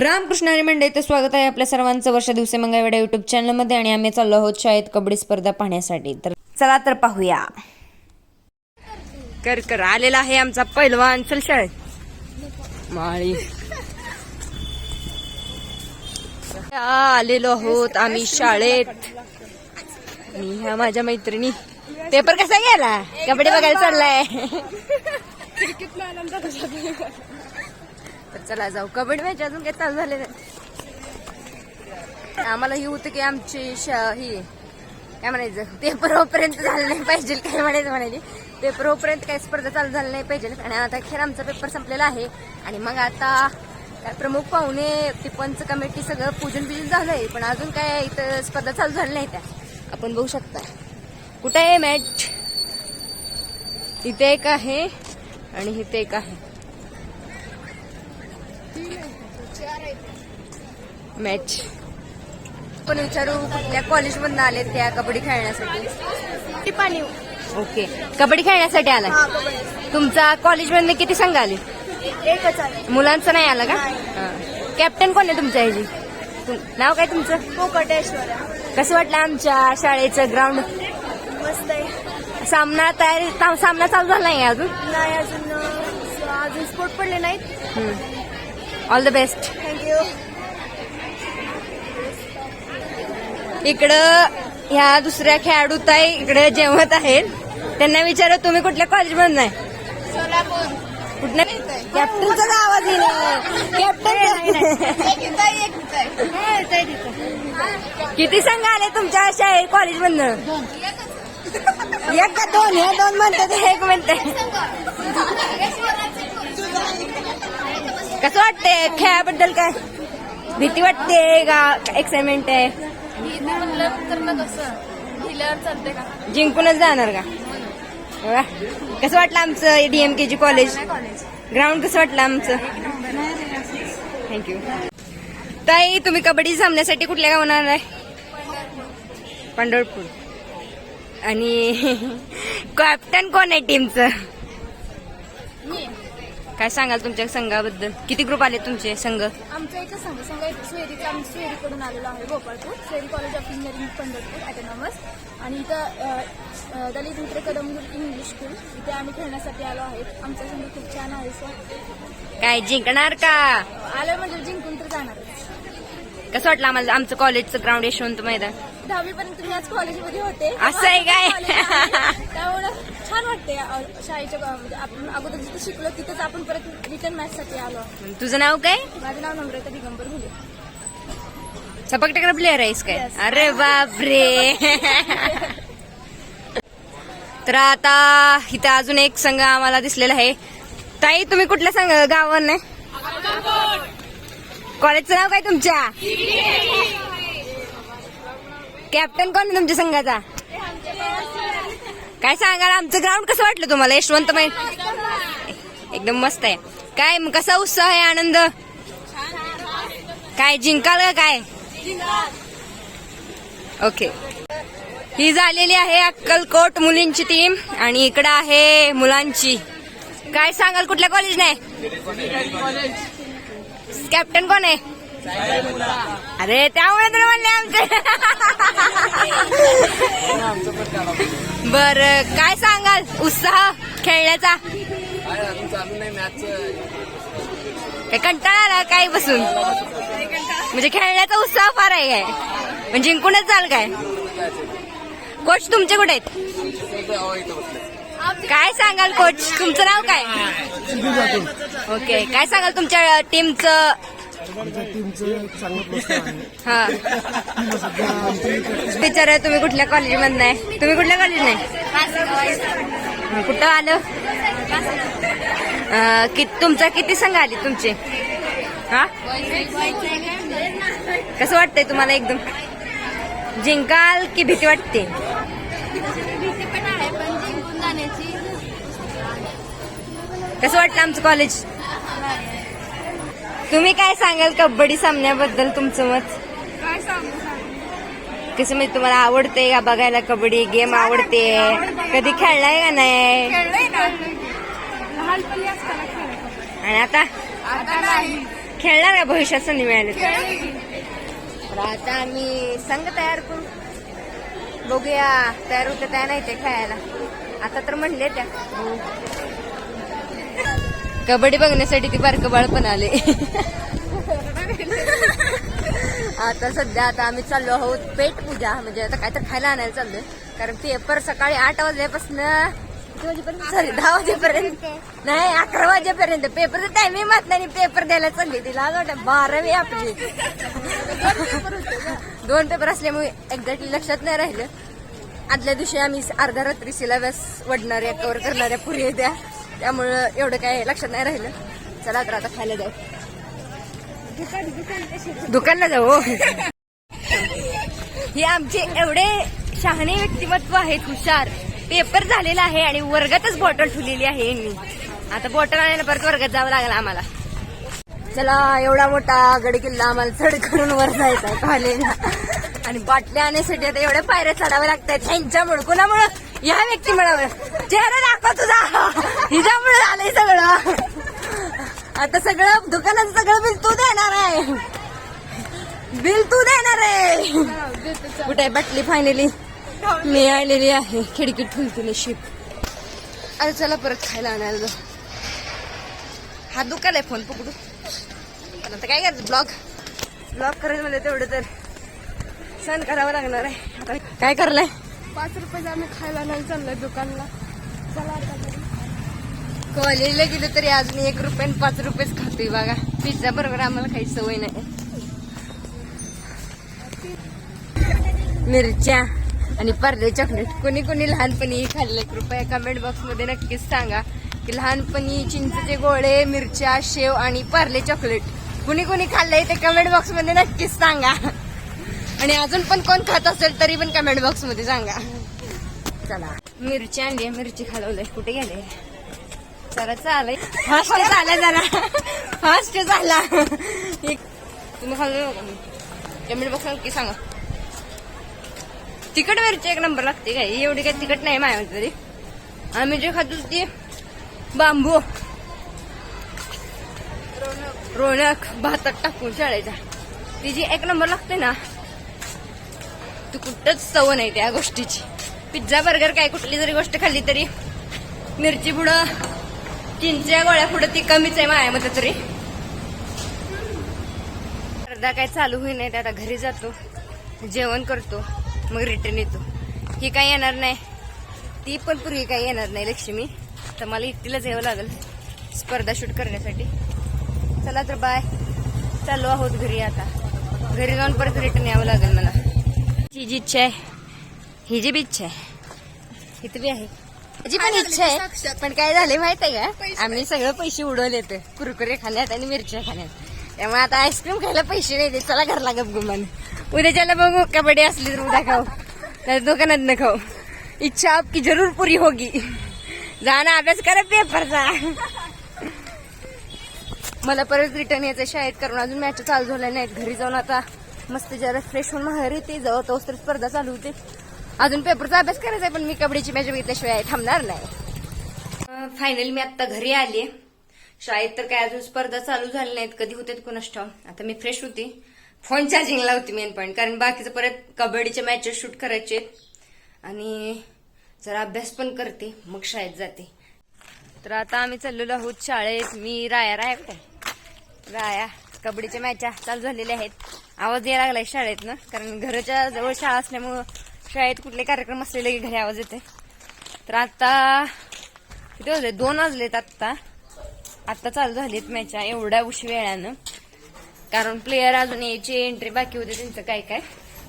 रामकृष्ण आणि मंडळीचं स्वागत आहे आपल्या सर्वांचं वर्ष दिवसे मंगळवेडा युट्यूब चॅनलमध्ये आणि आम्ही चाललो आहोत शाळेत कबड्डी स्पर्धा पाहण्यासाठी. तर चला तर पाहूया. कर कर आलेला आहे आमचा पैलवान. चल शाळेत. माळी. आलेलो आहोत आम्ही शाळेत. मी ह्या माझ्या मैत्रिणी. पेपर कसा गेला? कबड्डी बघायला चाललाय. तर चला जाऊ. कबड्डी मॅच अजून काही चालू झाले नाही. आम्हाला ही होतं की आमची ही काय म्हणायचं? पेपर होपर्यंत झालं नाही पाहिजे काय म्हणायचं म्हणायचे? पेपर होपर्यंत काही स्पर्धा चालू झाली नाही पाहिजे. आणि आता खेळ आमचा पेपर संपलेला आहे. आणि मग आता काय प्रमुख पाहुणे ती पंच कमिटी सगळं पूजन बिजन आहे. पण अजून काय इथं स्पर्धा चालू झाली नाही त्या. आपण बघू शकता. कुठे आहे मॅच? इथे एक आहे आणि इथे एक आहे. मॅच पण विचारू कुठल्या कॉलेजमधून आले त्या कबड्डी खेळण्यासाठी? पाणी. ओके कबड्डी खेळण्यासाठी आला तुमचा कॉलेजमधले किती संघ आले? मुलांचं नाही आला का? कॅप्टन कोण आहे तुमच्या ह्याची तुम- नाव काय तुमचं? पोकटेश्वर कसं वाटलं आमच्या शाळेचं ग्राउंड मस्त आहे. सामना तयारी सामना चालू झाला नाही अजून? नाही अजून अजून स्पोर्ट पडले नाहीत. ऑल द बेस्ट थँक्यू इकडं ह्या दुसऱ्या खेळाडू ताई इकडे जेवत आहेत. त्यांना विचारा तुम्ही कुठल्या कॉलेजमधून नाही सोलापूर. कुठल्या कॅप्टनचा आवाज येईल. कॅप्टन किती संघ आले तुमच्या शाळेत कॉलेज मधनं? एक का दोन? हे दोन म्हणतात एक म्हणते कसं वाटते खेळाबद्दल काय? भीती वाटते का? एक्साइटमेंट आहे? जिंकूनच जाणार का? वा. कसं वाटलं आमचं डीएमकेजी कॉलेज कॉलेज ग्राउंड कसं वाटलं आमचं? थँक्यू ताई तुम्ही कबड्डी सामन्यासाठी कुठल्या गावणार आहे पंढरपूर. आणि कॅप्टन कोण आहे टीमचं काय सांगाल तुमच्या संघाबद्दल? किती ग्रुप आले तुमचे संघ? आमचा एकच संघ संघ आहे. सोयरीचा आम्ही सोयरीकडून आलेलो आहे Gopalpur. SVERI college of engineering Pandharpur autonomous आणि इथं दलित मित्र कदमगुर इंग्लिश स्कूल इथे आम्ही खेळण्यासाठी आलो आहेत. आमचा संघ खूप छान आहे सर काय जिंकणार का? आलं म्हणजे जिंकून तर जाणारच. कसं वाटलं आम्हाला आमचं कॉलेजचं ग्राउंड यशवंत मैदान? दहावी पर्यंत मी आज कॉलेजमध्ये होते. असं आहे काय? त्यामुळं छान वाटते अ, शाळेच्या म्हणजे आपण अगोदर जिथे शिकलो तिथेच आपण परत रिटर्न मॅच साठी आलो. तुझं नाव काय? माझं नाव नम्रता दिगंबर भुले. सपक टकर प्लेअर आहेस काय? Yes. अरे बापरे. तर आता इथं अजून एक संघ आम्हाला दिसलेला आहे. ताई तुम्ही कुठल्या संघ गावावर नाही कॉलेजचं नाव काय तुमच्या? कॅप्टन कोण तुमच्या संघाचा? काय सांगाल? आमचं ग्राउंड कसं वाटलं तुम्हाला? यशवंत माई एकदम मस्त आहे. काय मग कसा उत्साह आहे आनंद? काय जिंकाल काय? ओके. ही झालेली आहे अक्कलकोट मुलींची टीम आणि इकडं आहे मुलांची. काय सांगाल कुठल्या कॉलेज नाही कॅप्टन कोण आहे? अरे त्यामुळे तुला म्हणले आमचे. बर काय सांगाल? उत्साह खेळण्याचा? काय कंटाळा आला काय बसून? म्हणजे खेळण्याचा उत्साह फार आहे काय? म्हणजे जिंकूनच जाल काय? कोच तुमचे कुठे आहेत? काय सांगाल कोच तुमचं नाव काय? ओके काय सांगाल तुमच्या टीमचं आमच्या आहे हा तुम्ही कुठल्या कॉलेजमधनं आहे? तुम्ही कुठल्या कॉलेज नाही कुठं आलं? कि तुमचा किती संघ आली तुमचे? हा? कसं वाटतंय तुम्हाला एकदम? जिंकाल की भीती वाटते भीती पण आहे पण जिंकून जाण्याची कसं वाटलं आमचं कॉलेज तुम्ही काय सांगाल कबड्डी सामन्याबद्दल तुमचं मत? काय कसं म्हणजे तुम्हाला आवडते का बघायला कबड्डी गेम आवडते? कधी खेळलाय का नाही? आणि आता? खेळणार का भविष्यात संधी मिळाली? तर? आता आम्ही संघ तयार करू. बघूया तयार होते त्या नाही ते खेळायला. आता तर म्हणले त्या. कबड्डी बघण्यासाठी ती बारकं बाळ पण आले. आता सध्या आता आम्ही चाललो आहोत पेट पूजा म्हणजे आता काय तर खायला आणायला चाललोय. कारण पेपर सकाळी आठ वाजल्यापासून सॉरी दहा वाजेपर्यंत. नाही अकरा वाजेपर्यंत. पेपरचं टायमिंग मात नाही पेपर द्यायला चालली. तिला आज वाटतं बारावी आपली. दोन पेपर असल्यामुळे एक्झॅक्टली लक्षात नाही राहिलं. आदल्या दिवशी आम्ही अर्धा रात्री सिलेबस वडणाऱ्या कव्हर करणाऱ्या पुरी द्या. त्यामुळं एवढं काय लक्षात नाही राहिलं. चला तर आता खायला जाऊ. दुकानला जाऊ हो. हे. आमचे एवढे शहाणे व्यक्तिमत्व आहेत हुशार. पेपर झालेला आहे आणि वर्गातच बॉटल ठेवलेली आहे यांनी. आता बॉटल आणायला परत वर्गात जावं लागलं आम्हाला. चला एवढा मोठा गड किल्ला आम्हाला चढ करून वर जायचा आहे आणि बाटल्या आणण्यासाठी आता एवढ्या पायऱ्या चढाव्या लागतात ह्यांच्यामुळे कोणामुळं? या व्यक्ती व्यक्तीमुळे चेहरा दाखव तुझा. हिच्यामुळे आलंय सगळं. आता सगळं दुकानाचं सगळं बिल तू देणार आहे. बिल तू देणार आहे. कुठे बाटली फायनली मी आलेली आहे. खिडकीत ठुलतुले शिप. अरे चला परत खायला आणायला हा दुकान आहे फोन पकडू. पण आता काय करायचं? ब्लॉग ब्लॉग करायचं म्हणजे तेवढं तर. सण करावं लागणार आहे. आता काय करलंय? पाच रुपये आम्ही खायला नाही चाललंय दुकानला. चला आता कॉलेजला गेलो तरी अजून एक रुपये आणि पाच रुपयेच खातोय बघा. पिझ्झा बरोबर आम्हाला काही सवय नाही. मिरच्या आणि पार्ले चॉकलेट. कोणी कोणी लहानपणी खाल्ले. कृपया कमेंट बॉक्समध्ये नक्कीच सांगा की लहानपणी चिंचचे गोळे मिरच्या शेव आणि पार्ले चॉकलेट. कुणी कुणी खाल्लंय ते कमेंट बॉक्समध्ये नक्कीच सांगा. आणि अजून पण कोण खात असेल तरी पण कमेंट बॉक्समध्ये सांगा. चला मिरची आणली मिरची खालवलंय. कुठे गेले? चला चालय फास्ट झाला जरा. फास्ट झाला. तुम्ही खाल्लं कमेंट बॉक्स नक्की सांगा. तिखट मिरची एक नंबर लागते काय? एवढी काही तिखट नाही माझ्या तरी. आम्ही जे खातो ते बांबू. रोनक. भातात टाकून शाळेच्या ती जी एक नंबर लागते ना तू कुठंच चव नाही त्या गोष्टीची. पिझ्झा बर्गर काय कुठली जरी गोष्ट खाल्ली तरी मिरची पुढं चिंचच्या गोळ्या पुढं ती कमीच आहे माझ्यामध्ये तरी. अर्धा काय चालू होई नाही आता घरी जातो जेवण करतो मग रिटर्न येतो. ही काय येणार नाही. ती पण पूर्वी काही येणार नाही लक्ष्मी. तर मला एकटीलाच यावं लागेल स्पर्धा शूट करण्यासाठी. चला तर बाय. चालू आहोत घरी आता. घरी जाऊन परत रिटर्न यावं लागेल मला. ही जी इच्छा आहे ही जी बी इच्छा आहे इथं बी आहे. माझी पण इच्छा आहे पण काय झाले माहीत आहे का? आम्ही सगळं पैसे उडवले ते कुरकुरे खाण्यात आणि मिरच्या खाण्यात. त्यामुळे आता आईस्क्रीम खायला पैसे नाही देत. चला घरला गप गुमान उद्याच्याला बघू. कबड्डी असली तर उद्या खाऊ. तर दुकानात न खाऊ. इच्छा आपकी जरूर पुरी होगी. जाणं अभ्यास करा पेपरचा मला परत रिटर्न यायचं शाळेत. कारण अजून मॅच चालू झाल्या नाहीत. घरी जाऊन आता मस्त जरा फ्रेश होऊन माहेर येते. जवळ तोच तर स्पर्धा चालू होते. अजून पेपरचा अभ्यास करायचा आहे पण मी कबड्डीची मॅच बघितल्याशिवाय थांबणार नाही. फायनली मी आता घरी आले शाळेत तर काय अजून स्पर्धा चालू झाल्या नाहीत कधी होते कोणास ठाऊक. आता मी फ्रेश होती. फोन चार्जिंगला होती मेन पॉईंट कारण बाकीचं परत कबड्डीच्या मॅचेस शूट करायचे आणि जरा अभ्यास पण करते मग शाळेत जाते. तर आता आम्ही चाललेलो आहोत शाळेत. मी राया राया काय राया. कबड्डीच्या मॅचा चालू झालेल्या आहेत. आवाज यायला लागलाय शाळेत ना? कारण घराच्या जवळ शाळा असल्यामुळं शाळेत कुठले कार्यक्रम असलेले की घरी आवाज येते तर आता किती वाजले? दोन वाजलेत आत्ता. आत्ता चालू झालीत मॅचा एवढ्या उशी वेळानं. कारण प्लेयर अजून यायची एंट्री बाकी होते त्यांचं काय काय?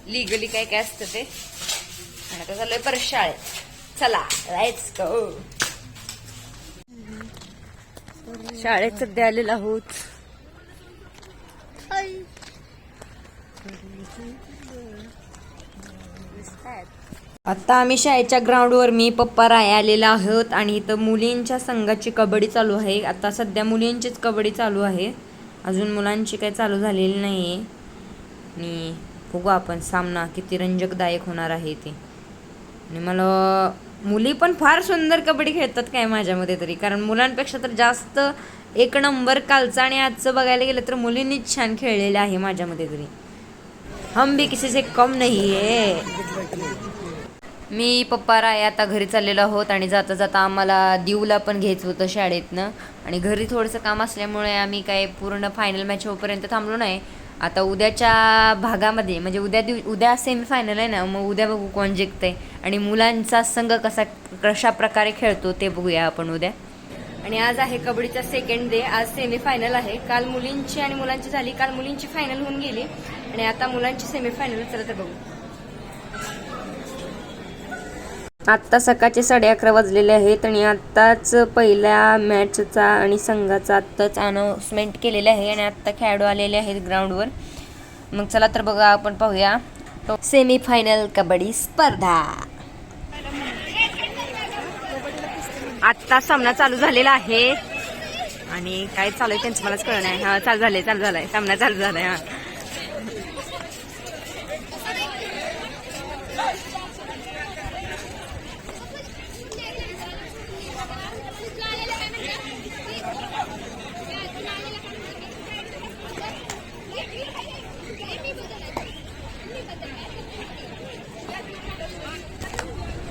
लिगली काय काय असतं ते. आणि आता चाललंय परत शाळेत. चला लेट्स शाळेत सध्या आलेला आहोत. आता आम्ही शाळेच्या ग्राउंडवर मी पप्पा राय आलेला आहोत आणि इथं मुलींच्या संघाची कबड्डी चालू आहे. आता सध्या मुलींचीच कबड्डी चालू आहे. अजून मुलांची काही चालू झालेली नाही आहे आणि बघू आपण सामना किती रंजकदायक होणार आहे ते. आणि मला मुली पण फार सुंदर कबड्डी खेळतात काय माझ्यामध्ये तरी. कारण मुलांपेक्षा तर जास्त एक नंबर कालचा आणि आजचं बघायला गेलं तर मुलींनीच छान खेळलेलं आहे माझ्यामध्ये तरी. हम भी किसी से कम नाही आहे मी पप्पा राय आता घरी चाललेलो आहोत आणि जाता जाता आम्हाला दीवला पण घ्यायचं होतं शाळेतनं. आणि घरी थोडंसं काम असल्यामुळे आम्ही काय पूर्ण फायनल मॅच होईपर्यंत थांबलो नाही. आता उद्याच्या भागामध्ये म्हणजे उद्या दिव उद्या सेमीफायनल आहे ना मग उद्या बघू कोण जिंकतंय. आणि मुलांचा संघ कसा कशा प्रकारे खेळतो ते बघूया आपण उद्या. आणि आज आहे कबड्डीचा सेकंड डे आज सेमीफायनल आहे. काल मुलींची आणि मुलांची झाली. काल मुलींची फायनल होऊन गेली. आणि आता मुलांची सेमीफायनल चला तर बघू. आत्ता सकाळचे साडे अकरा वाजलेले आहेत आणि आत्ताच पहिल्या मॅचचा आणि संघाचा आत्ताच अनाऊन्समेंट केलेले आहे आणि आत्ता खेळाडू आलेले आहेत ग्राउंडवर मग चला तर बघा आपण पाहूया. सेमीफायनल कबड्डी स्पर्धा. आत्ता सामना चालू झालेला आहे. आणि काय चालू आहे त्यांचं मलाच कळलं नाही हा चालू झालंय चालू झालाय. सामना चालू झालाय हा.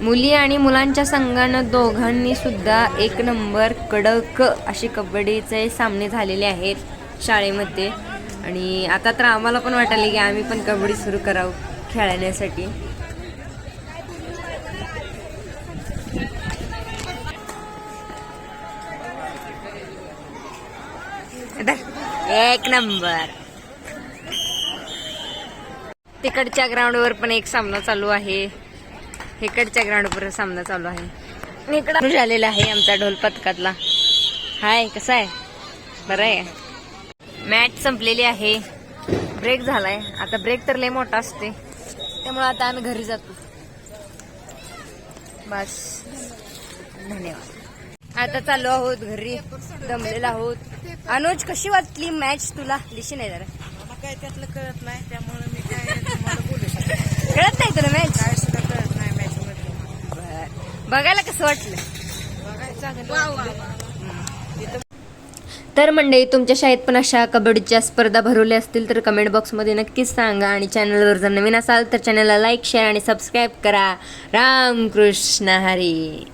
मुली आणि मुलांच्या संघानं दोघांनी सुद्धा एक नंबर कडक असे कबड्डीचे सामने झालेले आहेत शाळेमध्ये. आणि आता तर आम्हाला पण वाटायला की आम्ही पण कबड्डी सुरू करावं खेळण्यासाठी. एक नंबर. तिकडच्या ग्राउंडवर पण एक सामना चालू आहे. इकडच्या ग्राउंडवर सामना चालू आहे. इकडं झालेला आहे आमचा ढोल पथकातला. हाय कसा आहे? बरं आहे. मॅच संपलेली आहे. ब्रेक झालाय. आता ब्रेक तर लय मोठा असते. त्यामुळे आता आम्ही घरी जातो. बस. धन्यवाद. आता चाललो आहोत घरी. दमलेलो आहोत. अनुज कशी वाटली मॅच तुला? दिशी नाही जरा. काय त्यातलं कळत नाही त्यामुळे मी काय कळत नाही तुला मॅच काय सुद्धा कळत नाही मॅच मध्ये बघायला कसं वाटलं? तर मंडळी तुमच्या शाळेत पण अशा कबड्डीच्या स्पर्धा भरवल्या असतील तर कमेंट बॉक्समध्ये नक्कीच सांगा. आणि चॅनलवर जर नवीन असाल तर चॅनलला लाईक शेअर आणि सबस्क्राईब करा. रामकृष्ण हरी.